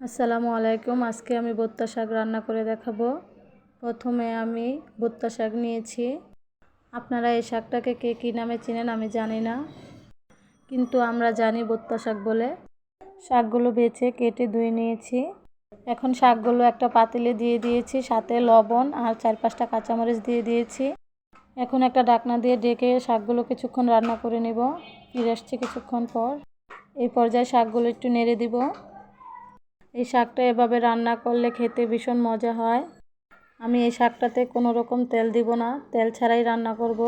আসসালামু আলাইকুম। আজকে আমি ভুট্টা শাক রান্না করে দেখাবো। প্রথমে আমি ভুট্টা শাক নিয়েছি। আপনারা এই শাকটাকে কে কী নামে চিনেন আমি জানি না, কিন্তু আমরা জানি ভুট্টা শাক বলে। শাকগুলো বেছে কেটে ধুয়ে নিয়েছি। এখন শাকগুলো একটা পাতিলে দিয়ে দিয়েছি, সাথে লবণ আর চার পাঁচটা কাঁচামরিচ দিয়ে দিয়েছি। এখন একটা ডাকনা দিয়ে ডেকে শাকগুলো কিছুক্ষণ রান্না করে নেব। ফিরে আসছি কিছুক্ষণ পর। এই পর্যায়ে শাকগুলো একটু নেড়ে দিব। এই শাকটা এভাবে রান্না করলে খেতে ভীষণ মজা হয়। আমি এই শাকটাতে কোনো রকম তেল দিব না, তেল ছাড়াই রান্না করব।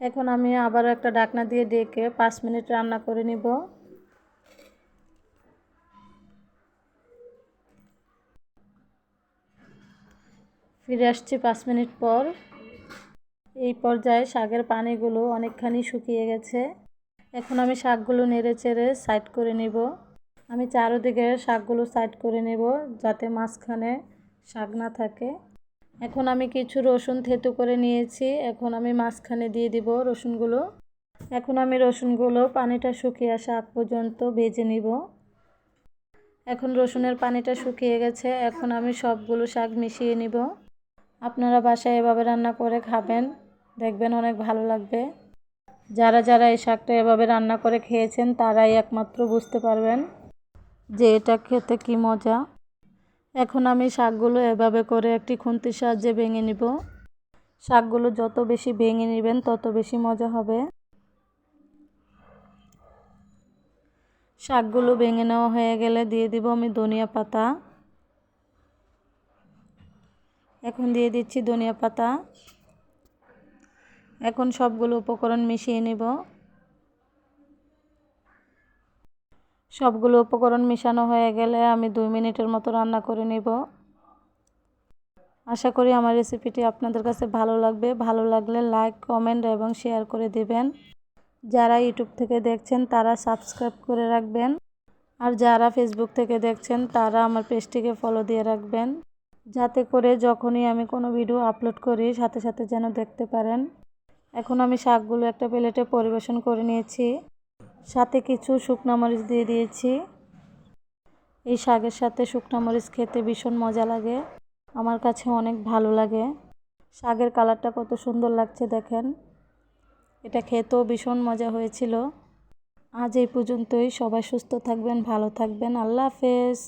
এখন আমি আবারও একটা ডাকনা দিয়ে ডেকে পাঁচ মিনিট রান্না করে নিব। ফিরে আসছি পাঁচ মিনিট পর। এই পর্যায়ে শাকের পানিগুলো অনেকখানি শুকিয়ে গেছে। এখন আমি শাকগুলো নেড়ে চেড়ে সাইড করে নিব। আমি চারোদিকে শাকগুলো সাইড করে নেব যাতে মাঝখানে শাক না থাকে। এখন আমি কিছু রসুন থেতু করে নিয়েছি। এখন আমি মাঝখানে দিয়ে দিব রসুনগুলো। এখন আমি রসুনগুলো পানিটা শুকিয়ে আসা আগ পর্যন্ত ভেজে নিব। এখন রসুনের পানিটা শুকিয়ে গেছে। এখন আমি সবগুলো শাক মিশিয়ে নিব। আপনারা বাসায় এভাবে রান্না করে খাবেন। দেখবেন অনেক ভালো লাগবে। যারা যারা এই শাকটা এভাবে রান্না করে খেয়েছেন, তারাই একমাত্র বুঝতে পারবেন। যে এটা খেতে কি মজা? এখন আমি শাকগুলো এভাবে করে একটি খুন্তির সাহায্যে ভেঙে নিব। শাকগুলো যত বেশি ভেঙে নেবেন, তত বেশি মজা হবে। শাকগুলো ভেঙে নেওয়া হয়ে গেলে দিয়ে দিব আমি ধনিয়া পাতা। এখন দিয়ে দিচ্ছি ধনিয়া পাতা। এখন সবগুলো উপকরণ মিশিয়ে নেব। সবগুলো উপকরণ মেশানো হয়ে গেলে আমি দুই মিনিটের মতো রান্না করে নেব। আশা করি আমার রেসিপিটি আপনাদের কাছে ভালো লাগবে। ভালো লাগলে লাইক, কমেন্ট এবং শেয়ার করে দেবেন। যারা ইউটিউব থেকে দেখছেন, তারা সাবস্ক্রাইব করে রাখবেন। আর যারা ফেসবুক থেকে দেখছেন, তারা আমার পেজটিকে ফলো দিয়ে রাখবেন। যাতে করে যখনই আমি কোনো ভিডিও আপলোড করি, সাথে সাথে যেন দেখতে পারেন। এখন আমি শাকগুলো একটা প্লেটে পরিবেশন করে নিয়েছি। সাথে কিছু শুকনো মরিচ দিয়ে দিয়েছি। এই শাকের সাথে শুকনো মরিচ খেতে ভীষণ মজা লাগে। আমার কাছে অনেক ভালো লাগে। শাকের কালারটা কত সুন্দর লাগছে দেখেন। এটা খেতেও ভীষণ মজা হয়েছিল। আজ এই পর্যন্তই। সবাই সুস্থ থাকবেন, ভালো থাকবেন। আল্লাহ হাফেজ।